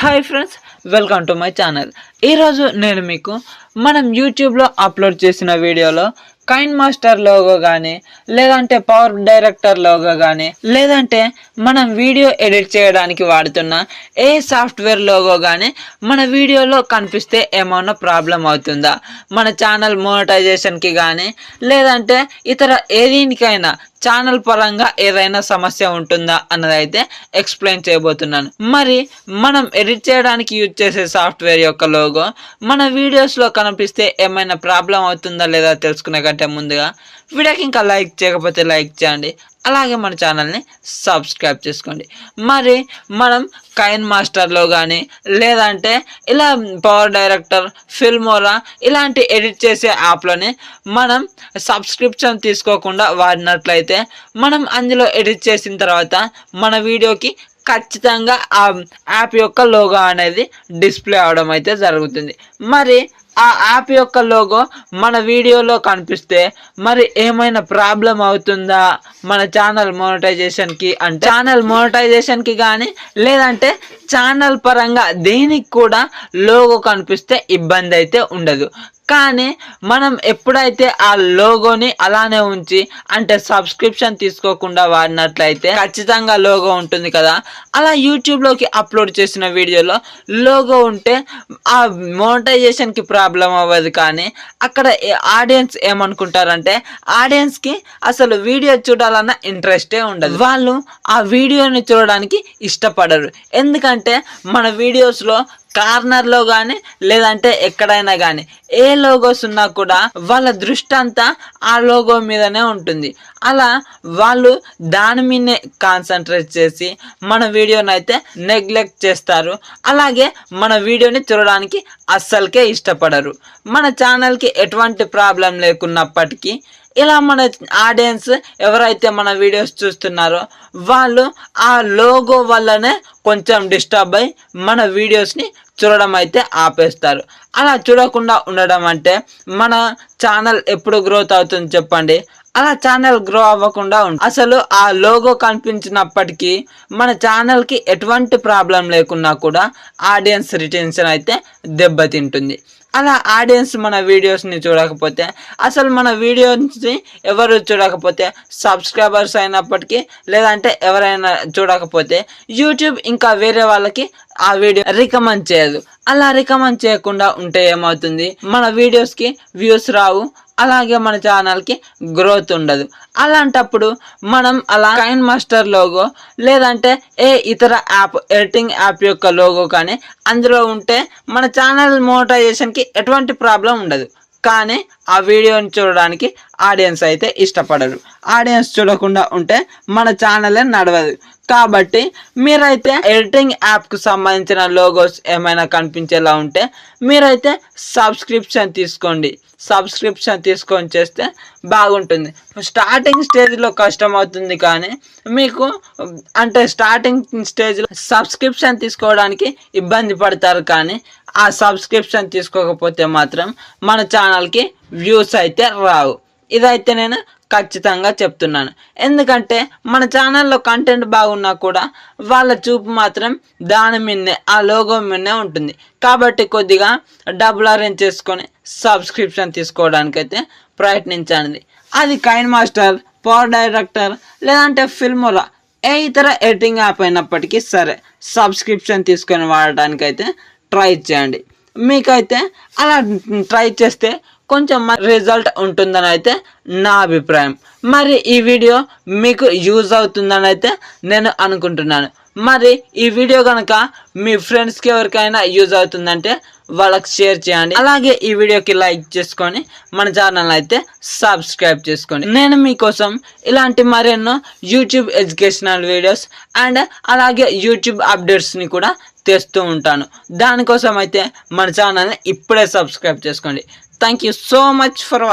Hi friends welcome to my channel ఈరోజు నేను మీకు మనం యూట్యూబ్లో అప్లోడ్ చేసిన వీడియోలో కైన్ మాస్టర్ లోగో కానీ లేదంటే పవర్ డైరెక్టర్ లోగో కానీ లేదంటే మనం వీడియో ఎడిట్ చేయడానికి వాడుతున్న ఏ సాఫ్ట్వేర్ లోగో కానీ మన వీడియోలో కనిపిస్తే ఏమైనా ప్రాబ్లం అవుతుందా? మన ఛానల్ మోనటైజేషన్కి కానీ లేదంటే ఇతర ఏదీనికైనా ఛానల్ పరంగా ఏదైనా సమస్య ఉంటుందా అన్నదైతే ఎక్స్ప్లెయిన్ చేయబోతున్నాను. మరి మనం ఎడిట్ చేయడానికి యూజ్ చేసే సాఫ్ట్వేర్ యొక్క లోగో మన వీడియోస్లో కనిపిస్తే ఏమైనా ప్రాబ్లం అవుతుందా లేదా తెలుసుకునే కంటే ముందుగా వీడియోకి ఇంకా లైక్ చేయకపోతే లైక్ చేయండి. అలాగే మన ఛానల్ని సబ్స్క్రైబ్ చేసుకోండి. మరి మనం కైన్ మాస్టర్లో కానీ లేదంటే ఇలా పవర్ డైరెక్టర్ ఫిల్మోరా ఇలాంటి ఎడిట్ చేసే యాప్లని మనం సబ్స్క్రిప్షన్ తీసుకోకుండా వాడినట్లయితే మనం అందులో ఎడిట్ చేసిన తర్వాత మన వీడియోకి ఖచ్చితంగా ఆ యాప్ యొక్క లోగో అనేది డిస్ప్లే అవడం అయితే జరుగుతుంది. మరి ఆ యాప్ యొక్క లోగో మన వీడియోలో కనిపిస్తే మరి ఏమైనా ప్రాబ్లం అవుతుందా మన ఛానల్ మోనటైజేషన్కి అంటే ఛానల్ మోనటైజేషన్కి కానీ లేదంటే ఛానల్ పరంగా దేనికి కూడా లోగో కనిపిస్తే ఇబ్బంది అయితే ఉండదు. కానీ మనం ఎప్పుడైతే ఆ లోగోని అలానే ఉంచి అంటే సబ్స్క్రిప్షన్ తీసుకోకుండా వాడినట్లయితే ఖచ్చితంగా లోగో ఉంటుంది కదా. అలా యూట్యూబ్లోకి అప్లోడ్ చేసిన వీడియోలో లోగో ఉంటే ఆ మోనటైజేషన్కి ప్రాబ్లం అవ్వదు కానీ అక్కడ ఆడియన్స్ ఏమనుకుంటారంటే ఆడియన్స్కి అసలు వీడియో చూడాలన్న ఇంట్రెస్టే ఉండదు. వాళ్ళు ఆ వీడియోని చూడడానికి ఇష్టపడరు. ఎందుకంటే మన వీడియోస్లో కార్నర్లో కానీ లేదంటే ఎక్కడైనా కానీ ఏ లోగోస్ ఉన్నా కూడా వాళ్ళ దృష్టి అంతా ఆ లోగో మీదనే ఉంటుంది. అలా వాళ్ళు దాని మీదనే కాన్సన్ట్రేట్ చేసి మన వీడియోని అయితే నెగ్లెక్ట్ చేస్తారు. అలాగే మన వీడియోని చూడడానికి అస్సలకే ఇష్టపడరు. మన ఛానల్కి ఎటువంటి ప్రాబ్లం లేకున్నప్పటికీ ఇలా మన ఆడియన్స్ ఎవరైతే మన వీడియోస్ చూస్తున్నారో వాళ్ళు ఆ లోగో వల్లనే కొంచెం డిస్టర్బ్ అయి మన వీడియోస్ని చూడడం అయితే ఆపేస్తారు. అలా చూడకుండా ఉండడం అంటే మన ఛానల్ ఎప్పుడు గ్రోత్ అవుతుంది చెప్పండి. అలా ఛానల్ గ్రో అవ్వకుండా అసలు ఆ లోగో కనిపించినప్పటికీ మన ఛానల్కి ఎటువంటి ప్రాబ్లం లేకున్నా కూడా ఆడియన్స్ రిటెన్షన్ అయితే దెబ్బతింటుంది. అలా ఆడియన్స్ మన వీడియోస్ని చూడకపోతే అసలు మన వీడియోస్ని ఎవరు చూడకపోతే సబ్స్క్రైబర్స్ అయినప్పటికీ లేదంటే ఎవరైనా చూడకపోతే యూట్యూబ్ ఇంకా వేరే వాళ్ళకి ఆ వీడియో రికమెండ్ చేయదు. అలా రికమెండ్ చేయకుండా ఉంటే ఏమవుతుంది? మన వీడియోస్కి వ్యూస్ రావు. అలాగే మన ఛానల్కి గ్రోత్ ఉండదు. అలాంటప్పుడు మనం అలా కైన్ మాస్టర్ లోగో లేదంటే ఏ ఇతర యాప్ ఎడిటింగ్ యాప్ యొక్క లోగో కానీ అందులో ఉంటే మన ఛానల్ మోటైజేషన్కి ఎటువంటి ప్రాబ్లం ఉండదు. కానీ ఆ వీడియోని చూడడానికి ఆడియన్స్ అయితే ఇష్టపడరు. ఆడియన్స్ చూడకుండా ఉంటే మన ఛానలే నడవదు. కాబట్టి మీరైతే ఎడిటింగ్ యాప్కు సంబంధించిన లోగోస్ ఏమైనా కనిపించేలా ఉంటే మీరైతే సబ్స్క్రిప్షన్ తీసుకోండి. సబ్స్క్రిప్షన్ తీసుకొని చేస్తే బాగుంటుంది. స్టార్టింగ్ స్టేజ్లో కష్టం అవుతుంది కానీ మీకు అంటే స్టార్టింగ్ స్టేజ్లో సబ్స్క్రిప్షన్ తీసుకోవడానికి ఇబ్బంది పడతారు కానీ ఆ సబ్స్క్రిప్షన్ తీసుకోకపోతే మాత్రం మన ఛానల్కి వ్యూస్ అయితే రావు. ఇదైతే నేను ఖచ్చితంగా చెప్తున్నాను. ఎందుకంటే మన ఛానల్లో కంటెంట్ బాగున్నా కూడా వాళ్ళ చూపు మాత్రం దాని మీదనే ఆ లోగో మీదనే ఉంటుంది. కాబట్టి కొద్దిగా డబ్బులు అరేంజ్ చేసుకొని సబ్స్క్రిప్షన్ తీసుకోవడానికైతే ప్రయత్నించండి. అది కైన్ మాస్టర్ పవర్ డైరెక్టర్ లేదంటే ఫిల్మోరా ఏ ఇతర ఎడిటింగ్ యాప్ అయినప్పటికీ సరే సబ్స్క్రిప్షన్ తీసుకొని వాడటానికైతే ట్రై చేయండి. మీకైతే అలా ట్రై చేస్తే కొంచెం రిజల్ట్ ఉంటుందని అయితే నా అభిప్రాయం. మరి ఈ వీడియో మీకు యూజ్ అవుతుందని అయితే నేను అనుకుంటున్నాను. మరి ఈ వీడియో కనుక మీ ఫ్రెండ్స్కి ఎవరికైనా యూజ్ అవుతుందంటే వాళ్ళకి షేర్ చేయండి. అలాగే ఈ వీడియోకి లైక్ చేసుకొని మన ఛానల్ అయితే సబ్స్క్రైబ్ చేసుకోండి నేను మీకోసం ఇలాంటి మరెన్నో యూట్యూబ్ ఎడ్యుకేషనల్ వీడియోస్ అండ్ అలాగే యూట్యూబ్ అప్డేట్స్ని కూడా తెస్తూ ఉంటాను. దానికోసం అయితే మన ఛానల్ని ఇప్పుడే సబ్స్క్రైబ్ చేసుకోండి. Thank you so much for